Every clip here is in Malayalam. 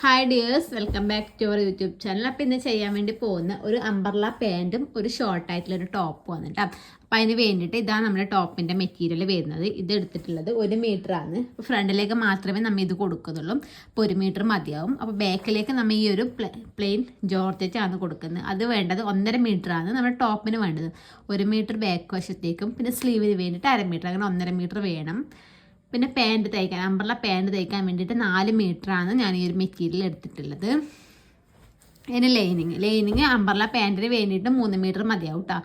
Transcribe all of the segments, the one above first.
Hi dears welcome back to our YouTube channel അപ്പോൾ ഇന്ന് ചെയ്യാൻ വേണ്ടി പോകുന്ന ഒരു അംബർല പാന്റും ഒരു ഷോർട്ട് ആയിട്ടുള്ള ഒരു ടോപ്പ് വന്നിട്ട് അപ്പോൾ അതിന് വേണ്ടിയിട്ട് ഇതാണ് നമ്മുടെ ടോപ്പിന്റെ മെറ്റീരിയൽ വരുന്നത്. ഇത് എടുത്തിട്ടുള്ളത് ഒരു അപ്പോൾ ഫ്രണ്ടിലേക്ക് മാത്രമേ നമ്മൾ ഇത് കൊടുക്കുന്നുള്ളൂ. അപ്പോൾ ഒരു മീറ്റർ മതിയാവും. അപ്പോൾ ബാക്കിലേക്ക് നമ്മൾ ഈ ഒരു പ്ലെയിൻ ജോർജറ്റാണ് കൊടുക്കുന്നത്. അത് വേണ്ടത് ഒന്നര മീറ്റർ ആണ് നമ്മുടെ ടോപ്പിന് വേണ്ടത്. ഒരു മീറ്റർ ബാക്ക് വശത്തേക്കും പിന്നെ സ്ലീവിന് വേണ്ടിയിട്ട് അര മീറ്റർ അങ്ങനെ ഒന്നര മീറ്റർ വേണം. പിന്നെ പാന്റ് തയ്ക്കാൻ അമ്പർല പാന്റ് തയ്ക്കാൻ വേണ്ടിയിട്ട് നാല് ആണ് ഞാൻ ഈ ഒരു മെറ്റീരിയൽ എടുത്തിട്ടുള്ളത്. ഇനി ലൈനിങ് ലൈനിങ് അമ്പർല പാന്റിന് വേണ്ടിയിട്ട് മൂന്ന് മീറ്റർ മതിയാവും കേട്ടോ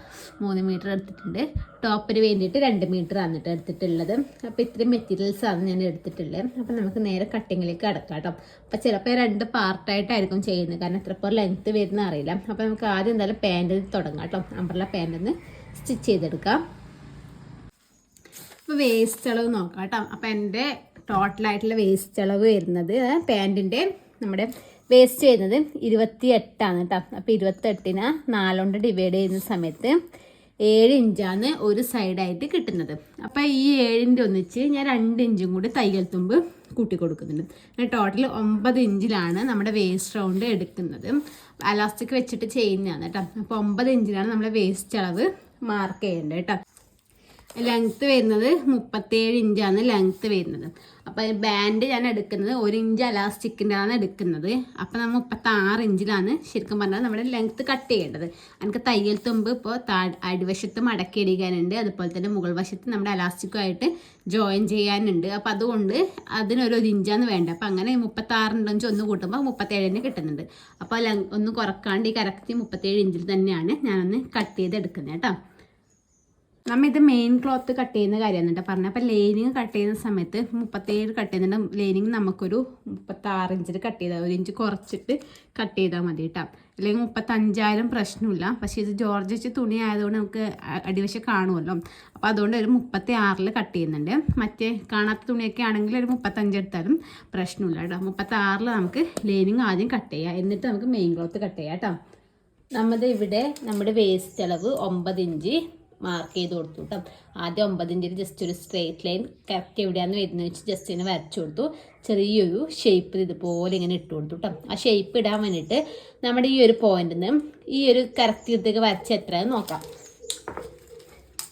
മൂന്ന് മീറ്റർ എടുത്തിട്ടുണ്ട്. ടോപ്പിന് വേണ്ടിയിട്ട് രണ്ട് മീറ്റർ ആണ് കേട്ടോ എടുത്തിട്ടുള്ളത്. അപ്പോൾ ഇത്രയും മെറ്റീരിയൽസാണ് ഞാൻ എടുത്തിട്ടുള്ളത്. അപ്പോൾ നമുക്ക് നേരെ കട്ടിങ്ങിലേക്ക് കിടക്കാം കേട്ടോ അപ്പോൾ ചിലപ്പോൾ രണ്ട് പാർട്ടായിട്ടായിരിക്കും ചെയ്യുന്നത്. കാരണം എത്രപ്പോൾ ലെങ്ത്ത് വരുന്ന അറിയില്ല. അപ്പോൾ നമുക്ക് ആദ്യം എന്തായാലും പാന്റിൽ തുടങ്ങാം കേട്ടോ അമ്പർല പാന്റിൽ നിന്ന് സ്റ്റിച്ച് ചെയ്തെടുക്കാം. അപ്പോൾ വേസ്റ്റ് അളവ് നോക്കാം കേട്ടോ അപ്പോൾ എന്റെ ടോട്ടലായിട്ടുള്ള വേസ്റ്റ് അളവ് വരുന്നത് പാന്റിന്റെ നമ്മുടെ വേസ്റ്റ് വരുന്നത് ഇരുപത്തി എട്ടാണ് കേട്ടോ അപ്പോൾ ഇരുപത്തെട്ടിന് നാലുകൊണ്ട് ഡിവൈഡ് ചെയ്യുന്ന സമയത്ത് ഏഴ് ഇഞ്ചാണ് ഒരു സൈഡായിട്ട് കിട്ടുന്നത്. അപ്പോൾ ഈ ഏഴിന്റെ ഒന്നിച്ച് ഞാൻ രണ്ട് ഇഞ്ചും കൂടി തയ്യൽ തുമ്പ് കൂട്ടി കൊടുക്കുന്നുണ്ട്. ടോട്ടൽ ഒമ്പത് ഇഞ്ചിലാണ് നമ്മുടെ വേസ്റ്റ് റൗണ്ട് എടുക്കുന്നത്. അലാസ്റ്റിക് വെച്ചിട്ട് ചെയ്യുന്നതാണ് കേട്ടോ അപ്പോൾ ഒമ്പത് ഇഞ്ചിലാണ് നമ്മുടെ വേസ്റ്റ് അളവ് മാർക്ക് ചെയ്യേണ്ടത് കേട്ടോ ലെങ്ത്ത് വരുന്നത് മുപ്പത്തേഴ് ഇഞ്ചാണ് ലെങ്ത്ത് വരുന്നത്. അപ്പോൾ ബാൻഡ് ഞാൻ എടുക്കുന്നത് ഒരു ഇഞ്ച് അലാസ്റ്റിക്കിന്റെ ആണ് എടുക്കുന്നത്. അപ്പോൾ നമ്മൾ മുപ്പത്താറ് ഇഞ്ചിലാണ് ശരിക്കും പറഞ്ഞാൽ നമ്മുടെ ലെങ്ത്ത് കട്ട് ചെയ്യേണ്ടത്. എനിക്ക് തയ്യൽ തുമ്പ് ഇപ്പോൾ താ അടിവശത്ത് മടക്കി ഇടിക്കാനുണ്ട്. അതുപോലെ തന്നെ മുകൾ വശത്ത് നമ്മുടെ അലാസ്റ്റിക്കുമായിട്ട് ജോയിൻ ചെയ്യാനുണ്ട്. അപ്പോൾ അതുകൊണ്ട് അതിനൊരു ഒരു ഇഞ്ചാണ് വേണ്ടത്. അപ്പോൾ അങ്ങനെ മുപ്പത്താറിന്റെ ഒന്ന് കൂട്ടുമ്പോൾ മുപ്പത്തേഴിന് കിട്ടുന്നുണ്ട്. അപ്പോൾ ഒന്ന് കുറക്കാണ്ട് ഈ കറക്റ്റ് മുപ്പത്തേഴ് ഇഞ്ചിൽ തന്നെയാണ് ഞാനൊന്ന് കട്ട് ചെയ്ത് എടുക്കുന്നത് കേട്ടോ. നമ്മ ഇത് മെയിൻ ക്ലോത്ത് കട്ട് ചെയ്യുന്ന കാര്യമാണ് കേട്ടോ പറഞ്ഞത് അപ്പോൾ ലൈനിങ് കട്ട് ചെയ്യുന്ന സമയത്ത് മുപ്പത്തേഴ് കട്ട് ചെയ്യുന്നുണ്ട്. ലൈനിങ് നമുക്കൊരു മുപ്പത്താറ് ഇഞ്ചിൽ കട്ട് ചെയ്താൽ ഒരു ഇഞ്ച് കുറച്ചിട്ട് കട്ട് ചെയ്താൽ മതി കേട്ടോ അല്ലെങ്കിൽ മുപ്പത്തഞ്ചായാലും പ്രശ്നമില്ല. പക്ഷേ ഇത് ജോർജ് തുണി ആയതുകൊണ്ട് നമുക്ക് അടിവശം കാണുമല്ലോ. അപ്പോൾ അതുകൊണ്ട് ഒരു മുപ്പത്തി ആറിൽ കട്ട് ചെയ്യുന്നുണ്ട്. മറ്റേ കാണാത്ത തുണിയൊക്കെ ആണെങ്കിൽ ഒരു മുപ്പത്തഞ്ച് എടുത്താലും പ്രശ്നമില്ല കേട്ടോ മുപ്പത്തി ആറിൽ നമുക്ക് ലൈനിങ് ആദ്യം കട്ട് ചെയ്യാം. എന്നിട്ട് നമുക്ക് മെയിൻ ക്ലോത്ത് കട്ട് ചെയ്യാം കേട്ടോ നമ്മുടെ ഇവിടെ നമ്മുടെ വേസ്റ്റ് അളവ് ഒമ്പത് ഇഞ്ച് മാർക്ക് ചെയ്ത് കൊടുത്തു കേട്ടോ ആദ്യം ഒമ്പതിന്റെ ജസ്റ്റ് ഒരു സ്ട്രേറ്റ് ലൈൻ കറക്റ്റ് എവിടെയാണെന്ന് വരുന്നത് വെച്ച് ജസ്റ്റ് ഇങ്ങനെ വരച്ചു കൊടുത്തു. ചെറിയൊരു ഷേപ്പിൽ ഇതുപോലെ ഇങ്ങനെ ഇട്ട് കൊടുത്തു കേട്ടോ ആ ഷേപ്പ് ഇടാൻ വേണ്ടിയിട്ട് നമ്മുടെ ഈ ഒരു പോയിന്റിൽ നിന്ന് ഈ ഒരു കറക്റ്റ് ഇതൊക്കെ വരച്ച് എത്രയെന്ന് നോക്കാം.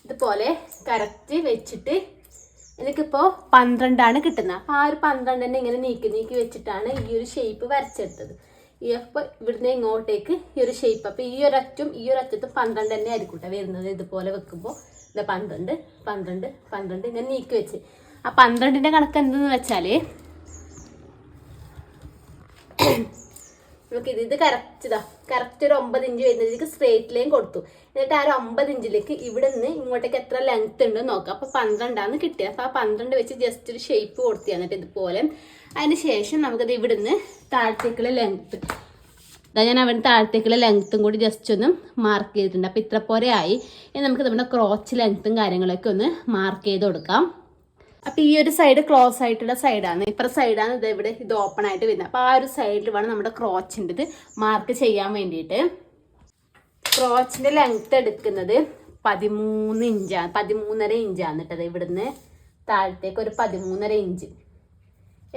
ഇതുപോലെ കറക്റ്റ് വെച്ചിട്ട് എനിക്കിപ്പോൾ പന്ത്രണ്ടാണ് കിട്ടുന്നത്. അപ്പോൾ ആ ഒരു പന്ത്രണ്ടിനെ ഇങ്ങനെ നീക്കി നീക്കി വെച്ചിട്ടാണ് ഈ ഒരു ഷേപ്പ് വരച്ചെടുത്തത്. ഈ ഇവിടുന്ന് ഇങ്ങോട്ടേക്ക് ഈ ഒരു ഷേപ്പ് അപ്പോൾ ഈ ഒരു അറ്റും ഈ ഒരു അറ്റത്തും പന്ത്രണ്ട് തന്നെ ആയിരിക്കും കേട്ടോ വരുന്നത് ഇതുപോലെ വെക്കുമ്പോൾ ഇത് പന്ത്രണ്ട് പന്ത്രണ്ട് പന്ത്രണ്ട് ഇങ്ങനെ നീക്കി വെച്ച്. ആ പന്ത്രണ്ടിന്റെ കണക്ക് എന്തെന്ന് വെച്ചാൽ നമുക്ക് ഇത് ഇത് കറക്റ്റ് ഇതാ. കറക്റ്റ് ഒരു ഒമ്പത് ഇഞ്ച് വരുന്നതിലേക്ക് സ്ട്രേറ്റ് ലൈൻ കൊടുത്തു. എന്നിട്ട് ആ ഒരു ഒമ്പത് ഇഞ്ചിലേക്ക് ഇവിടെ നിന്ന് ഇങ്ങോട്ടേക്ക് എത്ര ലെങ്ത് ഉണ്ട് നോക്കാം. അപ്പോൾ പന്ത്രണ്ടാണ് കിട്ടിയത് അപ്പോൾ ആ പന്ത്രണ്ട് വെച്ച് ജസ്റ്റ് ഒരു ഷേപ്പ് കൊടുത്തു എന്നിട്ട് ഇതുപോലെ. അതിന് ശേഷം നമുക്കത് നിന്ന് താഴത്തേക്കുള്ള ലെങ്ത് അതാ ഞാൻ അവിടെ താഴത്തേക്കുള്ള ലെങ്ത്തും കൂടി ജസ്റ്റ് ഒന്ന് മാർക്ക് ചെയ്തിട്ടുണ്ട്. അപ്പോൾ ഇത്ര പോലെ ആയി. നമുക്ക് നമ്മുടെ ക്രോച്ച് ലെങ്ത്തും കാര്യങ്ങളൊക്കെ ഒന്ന് മാർക്ക് ചെയ്ത് കൊടുക്കാം. അപ്പോൾ ഈ ഒരു സൈഡ് ക്ലോസ് ആയിട്ടുള്ള സൈഡാണ് ഇപ്പുറത്തെ സൈഡാണ് ഇത് ഇവിടെ ഇത് ഓപ്പൺ ആയിട്ട് വരുന്നത്. അപ്പോൾ ആ ഒരു സൈഡിൽ വേണം നമ്മുടെ ക്രോച്ചിന്റെ ഇത് മാർക്ക് ചെയ്യാൻ വേണ്ടിയിട്ട്. ക്രോച്ചിന്റെ ലെങ്ത് എടുക്കുന്നത് പതിമൂന്ന് ഇഞ്ചാണ് പതിമൂന്നര ഇഞ്ചാണ് കേട്ടത് ഇവിടുന്ന് താഴത്തേക്ക് ഒരു പതിമൂന്നര ഇഞ്ച്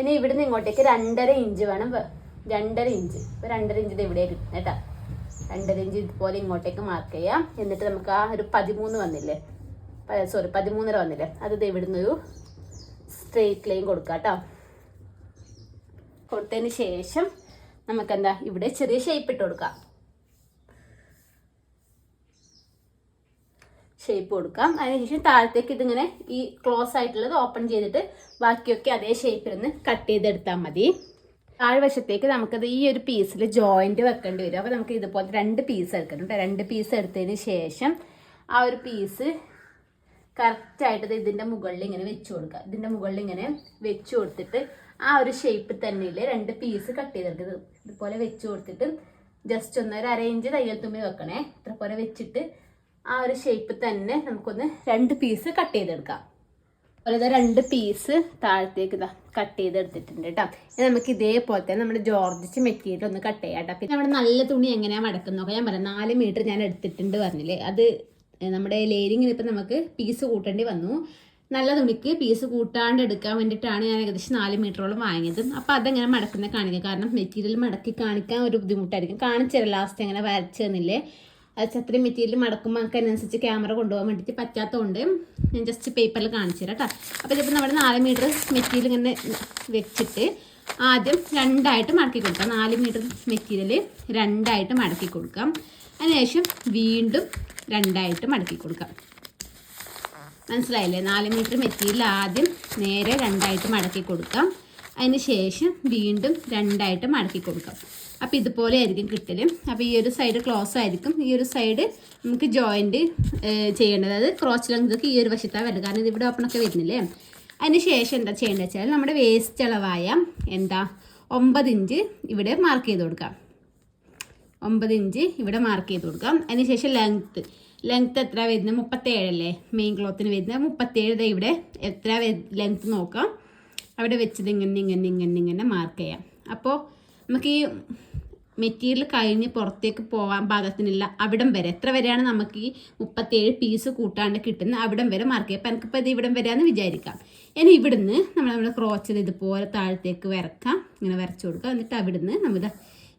ഇനി ഇവിടുന്ന് ഇങ്ങോട്ടേക്ക് രണ്ടര ഇഞ്ച് വേണം രണ്ടര ഇഞ്ച് ഇപ്പൊ രണ്ടര ഇഞ്ച് ഇവിടെ കിട്ടുന്നത് കേട്ടോ രണ്ടര ഇഞ്ച് ഇതുപോലെ ഇങ്ങോട്ടേക്ക് മാർക്ക് ചെയ്യാം. എന്നിട്ട് നമുക്ക് ആ ഒരു പതിമൂന്ന് വന്നില്ലേ? സോറി പതിമൂന്നര വന്നില്ലേ? അത് ഇവിടുന്ന് ഒരു സ്ട്രെയിറ്റ് ലൈൻ കൊടുക്കുക കേട്ടോ കൊടുത്തതിന് ശേഷം നമുക്കെന്താ ഇവിടെ ചെറിയ ഷേപ്പ് ഇട്ട് കൊടുക്കാം. ഷേപ്പ് കൊടുക്കാം. അതിനുശേഷം താഴത്തേക്ക് ഇതിങ്ങനെ ഈ ക്ലോസ് ആയിട്ടുള്ളത് ഓപ്പൺ ചെയ്തിട്ട് ബാക്കിയൊക്കെ അതേ ഷേപ്പിൽ നിന്ന് കട്ട് ചെയ്തെടുത്താൽ മതി. താഴ്വശത്തേക്ക് നമുക്കത് ഈ ഒരു പീസിൽ ജോയിന്റ് വെക്കേണ്ടി വരും. അപ്പോൾ നമുക്ക് ഇതുപോലെ രണ്ട് പീസ് എടുക്കണം രണ്ട് പീസ് എടുത്തതിന് ശേഷം ആ ഒരു പീസ് കറക്റ്റായിട്ട് ഇതിന്റെ മുകളിൽ ഇങ്ങനെ വെച്ച് കൊടുക്കുക. ഇതിന്റെ മുകളിൽ ഇങ്ങനെ വെച്ച് കൊടുത്തിട്ട് ആ ഒരു ഷേപ്പ് തന്നെയില്ലേ രണ്ട് പീസ് കട്ട് ചെയ്തെടുക്കുക ഇതുപോലെ വെച്ച് കൊടുത്തിട്ട് ജസ്റ്റ് ഒന്ന് ഒരു അരയിഞ്ച് തയ്യൽ തുമ്പി വെക്കണേ. ഇത്ര വെച്ചിട്ട് ആ ഒരു ഷേപ്പ് തന്നെ നമുക്കൊന്ന് രണ്ട് പീസ് കട്ട് ചെയ്തെടുക്കാം. അതുപോലെ രണ്ട് പീസ് താഴത്തേക്ക് ഇതാ കട്ട് ചെയ്തെടുത്തിട്ടുണ്ട് കേട്ടോ ഇനി നമുക്ക് ഇതേപോലെ തന്നെ നമ്മുടെ ജോർജിച്ച് മെറ്റീരിയൽ ഒന്ന് കട്ട് ചെയ്യാം കേട്ടോ പിന്നെ നമ്മുടെ നല്ല തുണി എങ്ങനെയാണ് മടക്കുന്നത് ഞാൻ പറയാം നാല് മീറ്റർ ഞാൻ എടുത്തിട്ടുണ്ട് പറഞ്ഞില്ലേ. അത് നമ്മുടെ ലേരിങ്ങിന് ഇപ്പം നമുക്ക് പീസ് കൂട്ടേണ്ടി വന്നു. നല്ല തുണിക്ക് പീസ് കൂട്ടാണ്ട് എടുക്കാൻ വേണ്ടിയിട്ടാണ് ഞാൻ ഏകദേശം നാല് മീറ്ററോളം വാങ്ങിയത്. അപ്പോൾ അതെങ്ങനെ മടക്കുന്ന കാണിക്കുക കാരണം മെറ്റീരിയൽ മടക്കി കാണിക്കാൻ ഒരു ബുദ്ധിമുട്ടായിരിക്കും. കാണിച്ചുതരാം. ലാസ്റ്റ് അങ്ങനെ വരച്ചു തന്നില്ലേ അത് അത്രയും മെറ്റീരിയൽ മടക്കുമ്പോൾ നമുക്ക് അതിനനുസരിച്ച് ക്യാമറ കൊണ്ടുപോകാൻ വേണ്ടിയിട്ട് പറ്റാത്തതുകൊണ്ട് ഞാൻ ജസ്റ്റ് പേപ്പറിൽ കാണിച്ചു തരാം കേട്ടോ അപ്പോൾ ഇതിപ്പോൾ നമ്മുടെ നാല് മീറ്റർ മെറ്റീരിയൽ ഇങ്ങനെ വെച്ചിട്ട് ആദ്യം രണ്ടായിട്ട് മടക്കി കൊടുക്കാം. നാല് മീറ്റർ മെറ്റീരിയൽ രണ്ടായിട്ട് മടക്കി കൊടുക്കാം. അതിനുശേഷം വീണ്ടും രണ്ടായിട്ട് മടക്കി കൊടുക്കാം. മനസ്സിലായില്ലേ? നാല് മീറ്റർ മെറ്റീരിയൽ ആദ്യം നേരെ രണ്ടായിട്ട് മടക്കി കൊടുക്കാം. അതിന് ശേഷം വീണ്ടും രണ്ടായിട്ട് മടക്കി കൊടുക്കാം. അപ്പോൾ ഇതുപോലെ ആയിരിക്കും കിട്ടൽ അപ്പോൾ ഈ ഒരു സൈഡ് ക്ലോസ് ആയിരിക്കും. ഈ ഒരു സൈഡ് നമുക്ക് ജോയിന്റ് ചെയ്യേണ്ടത്. അതായത് ക്രോച്ച് ലെങ്തൊക്കെ ഈ ഒരു വശത്താണ് വരുന്നത് കാരണം ഇത് ഇവിടെ ഓപ്പണൊക്കെ വരുന്നില്ലേ? അതിന് ശേഷം എന്താ ചെയ്യേണ്ടത് വെച്ചാൽ നമ്മുടെ വേസ്റ്റ് അളവായ എന്താ? ഒമ്പത് ഇഞ്ച് ഇവിടെ മാർക്ക് ചെയ്ത് കൊടുക്കാം. ഒമ്പത് ഇഞ്ച് ഇവിടെ മാർക്ക് ചെയ്ത് കൊടുക്കാം. അതിനുശേഷം ലെങ്ത്ത് ലെങ്ത്ത് എത്ര വരുന്നത്? മുപ്പത്തേഴല്ലേ മെയിൻ ക്ലോത്തിന് വരുന്നത്. മുപ്പത്തേഴ് ഇവിടെ എത്ര ലെങ്ത്ത് നോക്കാം. അവിടെ വെച്ചത് ഇങ്ങനെ ഇങ്ങനെ ഇങ്ങനെ ഇങ്ങനെ മാർക്ക് ചെയ്യാം. അപ്പോൾ നമുക്ക് ഈ മെറ്റീരിയൽ കഴിഞ്ഞ് പുറത്തേക്ക് പോകാൻ പാകത്തിനില്ല അവിടം വരെ എത്ര വരെയാണ് നമുക്ക് ഈ മുപ്പത്തേഴ് പീസ് കൂട്ടാണ്ട് കിട്ടുന്ന അവിടം വരെ മാർക്ക് ചെയ്യാം. അപ്പം എനിക്കിപ്പോൾ ഇത് ഇവിടം വരെയാണെന്ന് വിചാരിക്കാം. ഇനി ഇവിടുന്ന് നമ്മൾ നമ്മുടെ ക്രോച്ചത് ഇതുപോലെ താഴത്തേക്ക് വരക്കാം. ഇങ്ങനെ വരച്ചു കൊടുക്കുക എന്നിട്ട് അവിടുന്ന് നമ്മൾ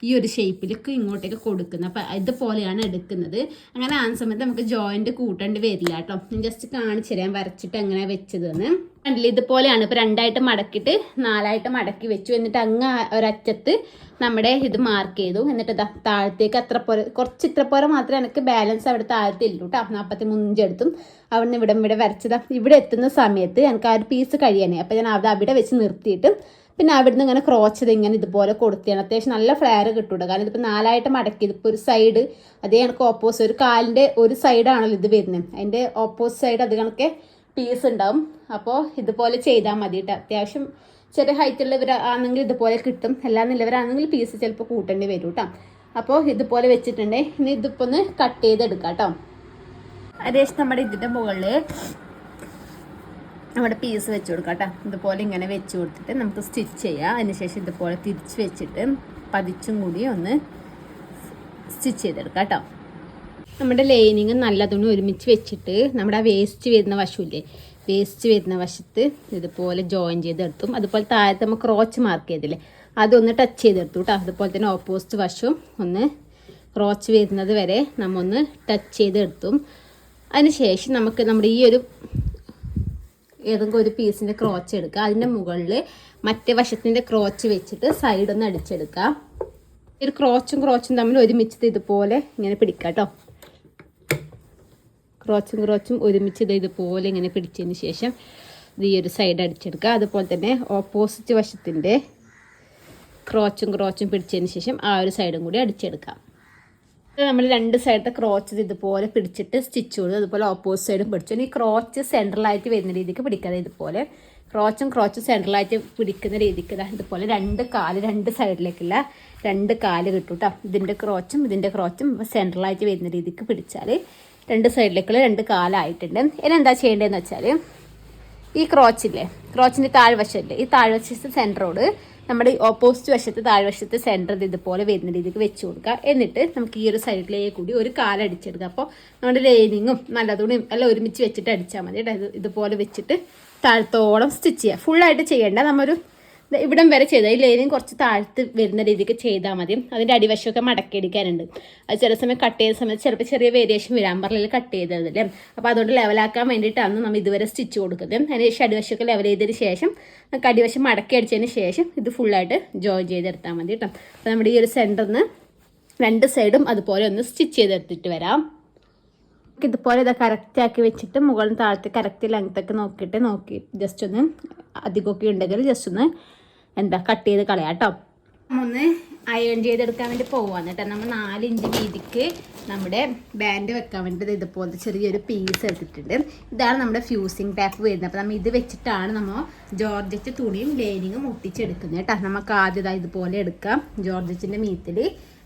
ഈ ഒരു ഷേപ്പിലേക്ക് ഇങ്ങോട്ടേക്ക് കൊടുക്കുന്നത്. അപ്പം ഇതുപോലെയാണ് എടുക്കുന്നത്. അങ്ങനെ ആ സമയത്ത് നമുക്ക് ജോയിന്റ് കൂട്ടേണ്ടി വരില്ല കേട്ടോ ജസ്റ്റ് കാണിച്ചു തരാം വരച്ചിട്ട് എങ്ങനെ വെച്ചതെന്ന്. കണ്ടില്ല? ഇതുപോലെയാണ്. ഇപ്പം രണ്ടായിട്ട് മടക്കിയിട്ട് നാലായിട്ട് മടക്കി വെച്ചു. എന്നിട്ട് അങ്ങ് ഒരച്ചത്ത് നമ്മുടെ ഇത് മാർക്ക് ചെയ്തു. എന്നിട്ട് ഇതാ താഴത്തേക്ക് അത്ര പോലെ കുറച്ച് ഇത്ര പോലെ മാത്രമേ എനിക്ക് ബാലൻസ് അവിടെ താഴത്തെ ഇല്ലൂ കേട്ടോ നാൽപ്പത്തി മൂഞ്ചെടുത്തും അവിടെ നിന്ന് ഇവിടെ ഇവിടെ വരച്ചതാ. ഇവിടെ എത്തുന്ന സമയത്ത് എനിക്ക് ആ ഒരു പീസ് കഴിയാനേ അപ്പോൾ ഞാൻ അത് അവിടെ വെച്ച് നിർത്തിയിട്ട് പിന്നെ അവിടുന്ന് ഇങ്ങനെ ക്രോച്ചത് ഇങ്ങനെ ഇതുപോലെ കൊടുത്തിയാണ് അത്യാവശ്യം നല്ല ഫ്ലെയർ കിട്ടൂട്ടോ. കാരണം ഇതിപ്പോൾ നാലായിട്ട് മടക്കി. ഇതിപ്പോൾ ഒരു സൈഡ് അതേ കണക്ക് ഓപ്പോസിറ്റ് ഒരു കാലിന്റെ ഒരു സൈഡാണല്ലോ ഇത് വരുന്നത് അതിന്റെ ഓപ്പോസിറ്റ് സൈഡ് അത് കണക്കെ പീസ് ഉണ്ടാവും. അപ്പോൾ ഇതുപോലെ ചെയ്താൽ മതി കേട്ടോ അത്യാവശ്യം ചെറിയ ഹൈറ്റുള്ളവർ ആണെങ്കിൽ ഇതുപോലെ കിട്ടും. അല്ലാന്നുള്ളവരാണെങ്കിൽ പീസ് ചിലപ്പോൾ കൂട്ടേണ്ടി വരും കേട്ടോ അപ്പോൾ ഇതുപോലെ വെച്ചിട്ടുണ്ടെങ്കിൽ ഇനി ഇതിപ്പോൾ ഒന്ന് കട്ട് ചെയ്തെടുക്കാം കേട്ടോ അതേശം നമ്മുടെ ഇതിന്റെ മുകളിൽ നമ്മുടെ പീസ് വെച്ച് കൊടുക്കാം കേട്ടോ. ഇതുപോലെ ഇങ്ങനെ വെച്ച് കൊടുത്തിട്ട് നമുക്ക് സ്റ്റിച്ച് ചെയ്യാം. അതിനുശേഷം ഇതുപോലെ തിരിച്ച് വെച്ചിട്ട് പതിച്ചും കൂടി ഒന്ന് സ്റ്റിച്ച് ചെയ്തെടുക്കാം കേട്ടോ. നമ്മുടെ ലൈനിങ് നല്ല തുണി ഒരുമിച്ച് വെച്ചിട്ട് നമ്മുടെ വേസ്റ്റ് വരുന്ന വശമില്ലേ? വേസ്റ്റ് വരുന്ന വശത്ത് ഇതുപോലെ ജോയിൻ ചെയ്തെടുത്തും. അതുപോലെ താഴത്ത് നമ്മൾ ക്രോച്ച് മാർക്ക് ചെയ്തില്ലേ? അതൊന്ന് ടച്ച് ചെയ്തെടുത്തു കേട്ടോ. അതുപോലെ തന്നെ ഓപ്പോസിറ്റ് വശവും ഒന്ന് ക്രോച്ച് വരുന്നത് വരെ നമ്മൊന്ന് ടച്ച് ചെയ്തെടുത്തും. അതിനുശേഷം നമുക്ക് നമ്മുടെ ഈ ഒരു ഏതെങ്കിലും ഒരു പീസിന്റെ ക്രോച്ച് എടുക്കുക. അതിന്റെ മുകളിൽ മറ്റേ വശത്തിന്റെ ക്രോച്ച് വെച്ചിട്ട് സൈഡ് ഒന്ന് അടിച്ചെടുക്കുക. ഒരു ക്രോച്ചും ക്രോച്ചും തമ്മിൽ ഒരുമിച്ചത് ഇതുപോലെ ഇങ്ങനെ പിടിക്കുക കേട്ടോ ക്രോച്ചും ക്രോച്ചും ഒരുമിച്ച് ഇതുപോലെ ഇങ്ങനെ പിടിച്ചതിന് ശേഷം ഇത് ഈ ഒരു സൈഡ് അടിച്ചെടുക്കുക. അതുപോലെ തന്നെ ഓപ്പോസിറ്റ് വശത്തിന്റെ ക്രോച്ചും ക്രോച്ചും പിടിച്ചതിന് ശേഷം ആ ഒരു സൈഡും കൂടി അടിച്ചെടുക്കാം നമ്മൾ രണ്ട് സൈഡത്തെ ക്രോച്ചസ് ഇതുപോലെ പിടിച്ചിട്ട് സ്റ്റിച്ച് കൊടുത്തു അതുപോലെ ഓപ്പോസിറ്റ് സൈഡും പിടിച്ചു. ഈ ക്രോച്ച് സെൻട്രലായിട്ട് വരുന്ന രീതിക്ക് പിടിക്കാതെ ഇതുപോലെ. ക്രോച്ചും ക്രോച്ചും സെൻട്രലായിട്ട് പിടിക്കുന്ന രീതിക്ക് ഇതുപോലെ രണ്ട് കാൽ രണ്ട് സൈഡിലേക്കുള്ള രണ്ട് കാൽ കിട്ടും കേട്ടോ ഇതിന്റെ ക്രോച്ചും ഇതിന്റെ ക്രോച്ചും സെൻട്രലായിട്ട് വരുന്ന രീതിക്ക് പിടിച്ചാൽ രണ്ട് സൈഡിലേക്കുള്ള രണ്ട് കാലായിട്ടുണ്ട്. ഇനി എന്താ ചെയ്യേണ്ടതെന്ന് വെച്ചാൽ ഈ ക്രോച്ചില്ലേ ക്രോച്ചിന്റെ താഴ്വശമില്ലേ ഈ താഴ്വശത്ത് സെന്ററോട് നമ്മുടെ ഓപ്പോസിറ്റ് വശത്ത് താഴ്വശത്ത് സെന്റർ ഇതുപോലെ വരുന്ന രീതിക്ക് വെച്ച് കൊടുക്കുക. എന്നിട്ട് നമുക്ക് ഈ ഒരു സൈഡിലേക്ക് കൂടി ഒരു കാലടിച്ചെടുക്കുക അപ്പോൾ നമ്മുടെ ലൈനിങ്ങും നല്ല തുണിയും എല്ലാം ഒരുമിച്ച് വെച്ചിട്ട് അടിച്ചാൽ മതി കേട്ടോ. ഇത് ഇതുപോലെ വെച്ചിട്ട് താഴത്തോളം സ്റ്റിച്ച് ചെയ്യുക. ഫുള്ളായിട്ട് ചെയ്യേണ്ട. നമ്മൊരു ഇവിടം വരെ ചെയ്താൽ ലൈനിങ് കുറച്ച് താഴ്ത്ത് വരുന്ന രീതിക്ക് ചെയ്താൽ മതി. അതിന്റെ അടിവശമൊക്കെ മടക്കി അടിക്കാനുണ്ട്. അത് ചില സമയം കട്ട് ചെയ്ത സമയത്ത് ചിലപ്പോൾ ചെറിയ വേരിയേഷൻ വരാൻ പറഞ്ഞാൽ കട്ട് ചെയ്തതല്ലേ അപ്പോൾ അതുകൊണ്ട് ലെവലാക്കാൻ വേണ്ടിയിട്ടാണ് നമ്മൾ ഇതുവരെ സ്റ്റിച്ച് കൊടുക്കുന്നത്. അതിന് ശേഷം അടിവശമൊക്കെ ലെവൽ ചെയ്തതിന് ശേഷം നമുക്ക് അടിവശം മടക്കി അടിച്ചതിന് ശേഷം ഇത് ഫുള്ളായിട്ട് ജോയിൻ ചെയ്തെടുത്താൽ മതി കേട്ടോ. അപ്പോൾ നമ്മുടെ ഈ ഒരു സെന്ററിന്ന് രണ്ട് സൈഡും അതുപോലെ ഒന്ന് സ്റ്റിച്ച് ചെയ്തെടുത്തിട്ട് വരാം. ഇതുപോലെ ഇത് കറക്റ്റ് ആക്കി വെച്ചിട്ട് മുകളിൽ താഴത്തെ കറക്റ്റ് ലെങ്ത്തൊക്കെ നോക്കിയിട്ട് നോക്കി. ജസ്റ്റ് ഒന്ന് അധികമൊക്കെ ഉണ്ടെങ്കിൽ ജസ്റ്റ് ഒന്ന് എന്താ കട്ട് ചെയ്ത് കളയാം കേട്ടോ. ഒന്ന് അയൺ ചെയ്തെടുക്കാൻ വേണ്ടി പോവാന്ന് കേട്ടോ. നമ്മൾ നാല് ഇഞ്ച് വീതിക്ക് നമ്മുടെ ബാൻഡ് വെക്കാൻ വേണ്ടി ഇതുപോലത്തെ ചെറിയൊരു പീസ് എടുത്തിട്ടുണ്ട്. ഇതാണ് നമ്മുടെ ഫ്യൂസിങ് ടാപ്പ് വരുന്നത്. അപ്പോൾ നമ്മൾ ഇത് വെച്ചിട്ടാണ് നമ്മൾ ജോർജറ്റ് തുണിയും ലൈനിങ്ങും ഒട്ടിച്ചെടുക്കുന്നത് കേട്ടോ. നമുക്ക് ആദ്യം ഇതാ ഇതുപോലെ എടുക്കാം. ജോർജറ്റിന്റെ മീത്തിൽ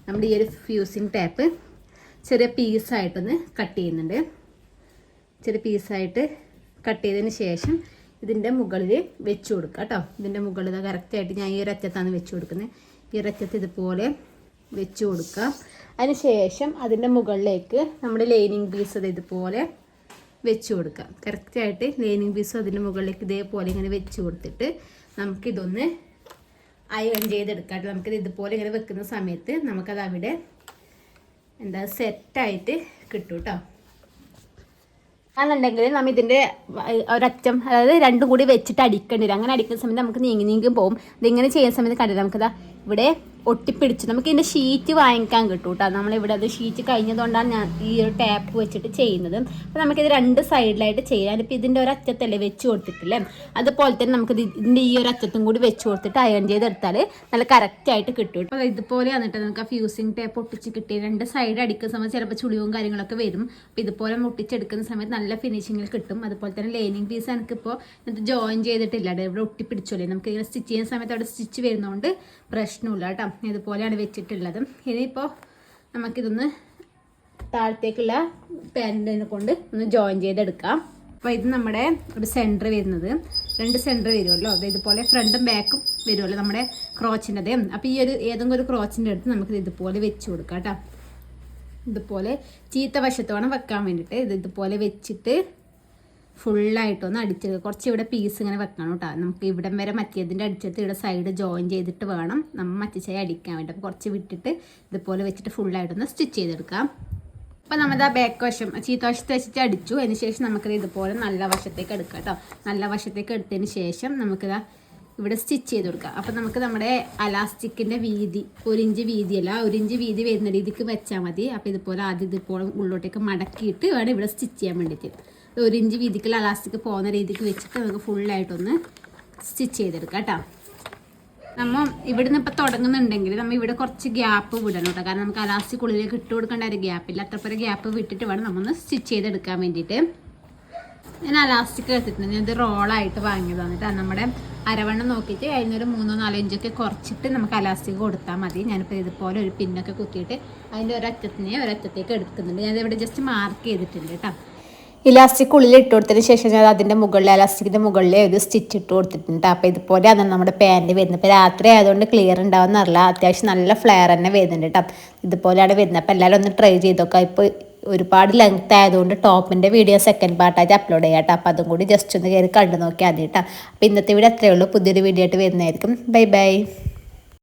നമ്മുടെ ഈ ഒരു ഫ്യൂസിങ് ടാപ്പ് ചെറിയ പീസായിട്ടൊന്ന് കട്ട് ചെയ്യുന്നുണ്ട്. ചെറിയ പീസായിട്ട് കട്ട് ചെയ്തതിന് ശേഷം ഇതിന്റെ മുകളിൽ വെച്ച് കൊടുക്കുക കേട്ടോ. ഇതിന്റെ മുകളിൽ കറക്റ്റായിട്ട് ഞാൻ ഈ ഒരു അറ്റത്താണ് വെച്ച് കൊടുക്കുന്നത്. ഈ ഒരു അറ്റത്ത് ഇതുപോലെ വെച്ച് കൊടുക്കുക. അതിന് ശേഷം അതിന്റെ മുകളിലേക്ക് നമ്മൾ ലൈനിങ് പീസ് അത് ഇതുപോലെ വെച്ച് കൊടുക്കുക. കറക്റ്റായിട്ട് ലൈനിങ് പീസും അതിന്റെ മുകളിലേക്ക് ഇതേപോലെ ഇങ്ങനെ വെച്ച് കൊടുത്തിട്ട് നമുക്കിതൊന്ന് അയൺ ചെയ്തെടുക്കാം. നമുക്കിത് ഇതുപോലെ ഇങ്ങനെ വെക്കുന്ന സമയത്ത് നമുക്കത് അവിടെ എന്താ സെറ്റായിട്ട് കിട്ടും കേട്ടോ. ആണെന്നുണ്ടെങ്കിൽ നമ്മൾ ഇതിന്റെ ഒരറ്റം അതായത് രണ്ടും കൂടി വെച്ചിട്ട് അടിക്കേണ്ടി വരും അങ്ങനെ അടിക്കുന്ന സമയത്ത് നമുക്ക് നീങ്ങി നീങ്ങി പോകും ഇതിങ്ങനെ ചെയ്യുന്ന സമയത്ത് കണ്ടില്ല നമുക്കിതാ ഇവിടെ ഒട്ടിപ്പിടിച്ച് നമുക്ക് ഇതിന്റെ ഷീറ്റ് വാങ്ങിക്കാൻ കിട്ടും കേട്ടോ നമ്മളിവിടെ അത് ഷീറ്റ് കഴിഞ്ഞതുകൊണ്ടാണ് ഞാൻ ഈ ഒരു ടാപ്പ് വെച്ചിട്ട് ചെയ്യുന്നത്. അപ്പോൾ നമുക്കിത് രണ്ട് സൈഡിലായിട്ട് ചെയ്യാം. ഇപ്പം ഇതിന്റെ ഒരു അറ്റത്തല്ലേ വെച്ച് കൊടുത്തിട്ടില്ലേ? അതുപോലെ തന്നെ നമുക്ക് ഇതിന്റെ ഈ ഒരു അറ്റത്തും കൂടി വെച്ച് കൊടുത്തിട്ട് അയൺ ചെയ്തെടുത്താൽ നല്ല കറക്റ്റായിട്ട് കിട്ടും അപ്പോൾ ഇതുപോലെ വന്നിട്ട് നമുക്ക് ആ ഫ്യൂസിങ് ടേപ്പ് ഒട്ടിച്ച് കിട്ടി രണ്ട് സൈഡ് അടിക്കുന്ന സമയത്ത് ചിലപ്പോൾ ചുളിവും കാര്യങ്ങളൊക്കെ വരും. അപ്പോൾ ഇതുപോലെ ഒട്ടിച്ചെടുക്കുന്ന സമയത്ത് നല്ല ഫിനിഷിങ്ങിൽ കിട്ടും. അതുപോലെ തന്നെ ലൈനിങ് പീസ് എനിക്കിപ്പോൾ ഇത് ജോയിൻ ചെയ്തിട്ടില്ല ഇവിടെ ഒട്ടിപ്പിടിച്ചോളേ. നമുക്ക് ഇങ്ങനെ സ്റ്റിച്ച് ചെയ്യുന്ന സമയത്ത് അവിടെ സ്റ്റിച്ച് വരുന്നതുകൊണ്ട് പ്രശ്നമില്ല കേട്ടോ ഇതുപോലെയാണ് വെച്ചിട്ടുള്ളത്. ഇനിയിപ്പോൾ നമുക്കിതൊന്ന് താഴത്തേക്കുള്ള പാന്റിനെ കൊണ്ട് ഒന്ന് ജോയിൻ ചെയ്തെടുക്കാം. അപ്പോൾ ഇത് നമ്മുടെ ഒരു സെന്റർ വരുന്നത്. രണ്ട് സെന്റർ വരുമല്ലോ. അത് ഇതുപോലെ ഫ്രണ്ടും ബാക്കും വരുമല്ലോ നമ്മുടെ ക്രോച്ചിന്റെതേ അപ്പോൾ ഈ ഒരു ഏതെങ്കിലും ഒരു ക്രോച്ചിന്റെ അടുത്ത് നമുക്ക് ഇതുപോലെ വെച്ച് കൊടുക്കാം കേട്ടോ. ഇതുപോലെ ചീത്ത വശത്ത് വേണം വെക്കാൻ വേണ്ടിയിട്ട് ഇത് ഇതുപോലെ വെച്ചിട്ട് ഫുള്ളായിട്ടൊന്ന് അടിച്ച് കുറച്ച് ഇവിടെ പീസ് ഇങ്ങനെ വെക്കണം കേട്ടോ നമുക്ക് ഇവിടം വരെ മറ്റേതിന്റെ അടിച്ചെടുത്ത് ഇവിടെ സൈഡ് ജോയിൻ ചെയ്തിട്ട് വേണം. നമ്മൾ മറ്റേ അടിക്കാൻ വേണ്ടി. അപ്പോൾ കുറച്ച് വിട്ടിട്ട് ഇതുപോലെ വെച്ചിട്ട് ഫുള്ളായിട്ടൊന്ന് സ്റ്റിച്ച് ചെയ്തെടുക്കാം. അപ്പോൾ നമ്മൾ ആ ബാക്ക് വശം ചീത്ത വശത്ത് വെച്ചിട്ട് അടിച്ചു. അതിന് ശേഷം നമുക്കത് ഇതുപോലെ നല്ല വശത്തേക്ക് എടുക്കാം കേട്ടോ നല്ല വശത്തേക്ക് എടുത്തതിന് ശേഷം നമുക്കിതാ ഇവിടെ സ്റ്റിച്ച് ചെയ്ത് കൊടുക്കാം. അപ്പോൾ നമുക്ക് നമ്മുടെ അലാസ്റ്റിക്കിന്റെ വീതി ഒരു ഇഞ്ച് വീതിയല്ല ഒരു ഇഞ്ച് വീതി വരുന്ന രീതിക്ക് വെച്ചാൽ മതി. അപ്പോൾ ഇതുപോലെ ആദ്യം ഇതുപോലെ ഉള്ളിലോട്ടേക്ക് മടക്കിയിട്ട് വേണം ഇവിടെ സ്റ്റിച്ച് ചെയ്യാൻ വേണ്ടിയിട്ട്. ഒരു ഇഞ്ച് വീതിക്കുള്ള അലാസ്റ്റിക് പോകുന്ന രീതിക്ക് വെച്ചിട്ട് നമുക്ക് ഫുള്ളായിട്ടൊന്ന് സ്റ്റിച്ച് ചെയ്തെടുക്കാം കേട്ടോ. നമ്മൾ ഇവിടുന്ന് ഇപ്പോൾ തുടങ്ങുന്നുണ്ടെങ്കിൽ നമ്മൾ ഇവിടെ കുറച്ച് ഗ്യാപ്പ് വിടണം കേട്ടോ. കാരണം നമുക്ക് അലാസ്റ്റിക് ഉള്ളിലേക്ക് ഇട്ട് കൊടുക്കേണ്ട ഒരു ഗ്യാപ്പില്ല അത്രപ്പുറ ഗ്യാപ്പ് വിട്ടിട്ട് വേണം നമ്മൊന്ന് സ്റ്റിച്ച് ചെയ്തെടുക്കാൻ വേണ്ടിയിട്ട്. ഞാൻ അലാസ്റ്റിക് എടുത്തിട്ടുണ്ട്. ഞാൻ ഇത് റോളായിട്ട് വാങ്ങിയതാണ് കേട്ടോ നമ്മുടെ അരവണ്ണം നോക്കിയിട്ട് അതിനൊരു മൂന്നോ നാലോ ഇഞ്ചൊക്കെ കുറച്ചിട്ട് നമുക്ക് അലാസ്റ്റിക് കൊടുത്താൽ മതി. ഞാനിപ്പോൾ ഇതുപോലെ ഒരു പിന്നൊക്കെ കുത്തിയിട്ട് അതിന്റെ ഒരറ്റത്തിനെ ഒരറ്റത്തേക്ക് എടുക്കുന്നുണ്ട്. ഞാൻ ഇവിടെ ജസ്റ്റ് മാർക്ക് ചെയ്തിട്ടുണ്ട് കേട്ടോ. ഇലാസ്റ്റിക് ഉള്ളിൽ ഇട്ട് കൊടുത്തതിന് ശേഷം ഞാൻ അതിന്റെ മുകളിൽ ഇലാസ്റ്റിക്കിന്റെ മുകളിൽ ഒരു സ്റ്റിച്ച് ഇട്ട് കൊടുത്തിട്ടുണ്ട് അപ്പോൾ ഇതുപോലെ അതാണ് നമ്മുടെ പാന്റ് വരുന്നത്. ഇപ്പോൾ രാത്രി ആയതുകൊണ്ട് ക്ലിയർ ഉണ്ടാവുമെന്ന് അറിയില്ല അത്യാവശ്യം നല്ല ഫ്ലെയർ തന്നെ വരുന്നുണ്ട് കേട്ടോ ഇതുപോലെയാണ് വരുന്നത്. അപ്പോൾ എല്ലാവരും ഒന്ന് ട്രൈ ചെയ്ത് നോക്കാം ഇപ്പോൾ ഒരുപാട് ലെങ്ത് ആയതുകൊണ്ട് ടോപ്പിന്റെ വീഡിയോ സെക്കൻഡ് പാർട്ടായിട്ട് അപ്ലോഡ് ചെയ്യാം കേട്ടോ അപ്പോൾ അതും കൂടി ജസ്റ്റ് ഒന്ന് കയറി കണ്ടു നോക്കിയാൽ മതി കേട്ടോ അപ്പോൾ ഇന്നത്തെ വീഡിയോ അത്രയേ ഉള്ളൂ. പുതിയൊരു വീഡിയോ ആയിട്ട് വരുന്നതായിരിക്കും. Bye bye